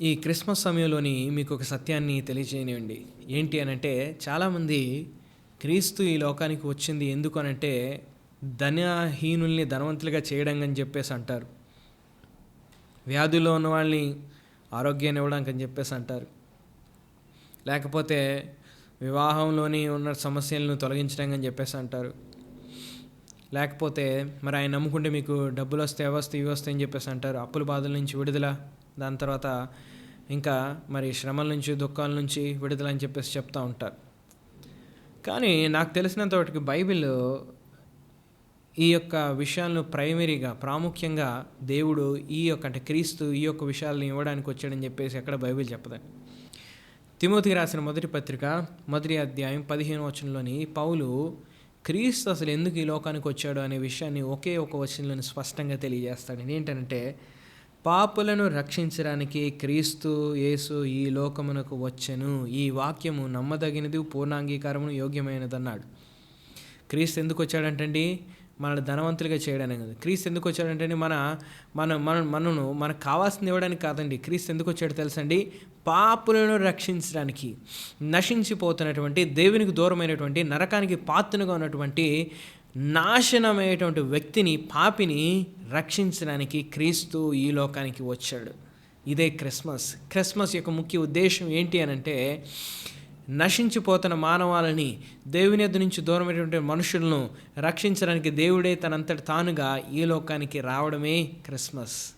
ఈ క్రిస్మస్ సమయంలోని మీకు ఒక సత్యాన్ని తెలియజేయనివ్వండి. ఏంటి అని అంటే చాలామంది క్రీస్తు ఈ లోకానికి వచ్చింది ఎందుకు అనంటే ధనహీనుల్ని ధనవంతులుగా చేయడం అని చెప్పేసి అంటారు. వ్యాధుల్లో ఉన్న వాళ్ళని ఆరోగ్యాన్ని ఇవ్వడానికి అని చెప్పేసి అంటారు. లేకపోతే వివాహంలోని ఉన్న సమస్యలను తొలగించడం అని చెప్పేసి అంటారు. లేకపోతే మరి ఆయన నమ్ముకుంటే మీకు డబ్బులు వస్తే వస్తే ఇవి వస్తాయని అని చెప్పేసి అంటారు. అప్పుల బాధల నుంచి విడుదల. దాని తర్వాత ఇంకా మరి శ్రమల నుంచి దుఃఖాల నుంచి విడుదల అని చెప్పేసి చెప్తూ ఉంటారు. కానీ నాకు తెలిసినంత వాటికి బైబిల్ ఈ యొక్క విషయాలను ప్రైమరీగా ప్రాముఖ్యంగా దేవుడు ఈ యొక్క అంటే క్రీస్తు ఈ యొక్క విషయాలను ఇవ్వడానికి వచ్చాడని చెప్పేసి ఎక్కడ బైబిల్ చెప్పదండి. తిమోతికి రాసిన మొదటి పత్రిక మొదటి అధ్యాయం పదిహేను వచనంలోని పౌలు క్రీస్తు అసలు ఎందుకు ఈ లోకానికి వచ్చాడు అనే విషయాన్ని ఒకే ఒక వచనంలోని స్పష్టంగా తెలియజేస్తాడు. ఏంటంటే పాపులను రక్షించడానికి క్రీస్తు యేసు ఈ లోకమునకు వచ్చెను. ఈ వాక్యము నమ్మదగినది పూర్ణాంగీకారమును యోగ్యమైనదన్నాడు. క్రీస్తు ఎందుకు వచ్చాడంటండి? మన ధనవంతులుగా చేయడానికి కాదు. క్రీస్తు ఎందుకు వచ్చాడంటే మన మన మన మనను మనకు కావాల్సింది ఇవ్వడానికి కాదండి. క్రీస్తు ఎందుకు వచ్చాడు తెలుసండి? పాపులను రక్షించడానికి నశించిపోతున్నటువంటి దేవునికి దూరమైనటువంటి నరకానికి పాత్రగా ఉన్నటువంటి నాశనమైనటువంటి వ్యక్తిని పాపిని రక్షించడానికి క్రీస్తు ఈ లోకానికి వచ్చాడు. ఇదే క్రిస్మస్. క్రిస్మస్ యొక్క ముఖ్య ఉద్దేశం ఏంటి అని అంటే నశించిపోతున్న మానవాలని దేవుని ఎద్దు నుంచి దూరమైనటువంటి మనుషులను రక్షించడానికి దేవుడే తనంతటి తానుగా ఈ లోకానికి రావడమే క్రిస్మస్.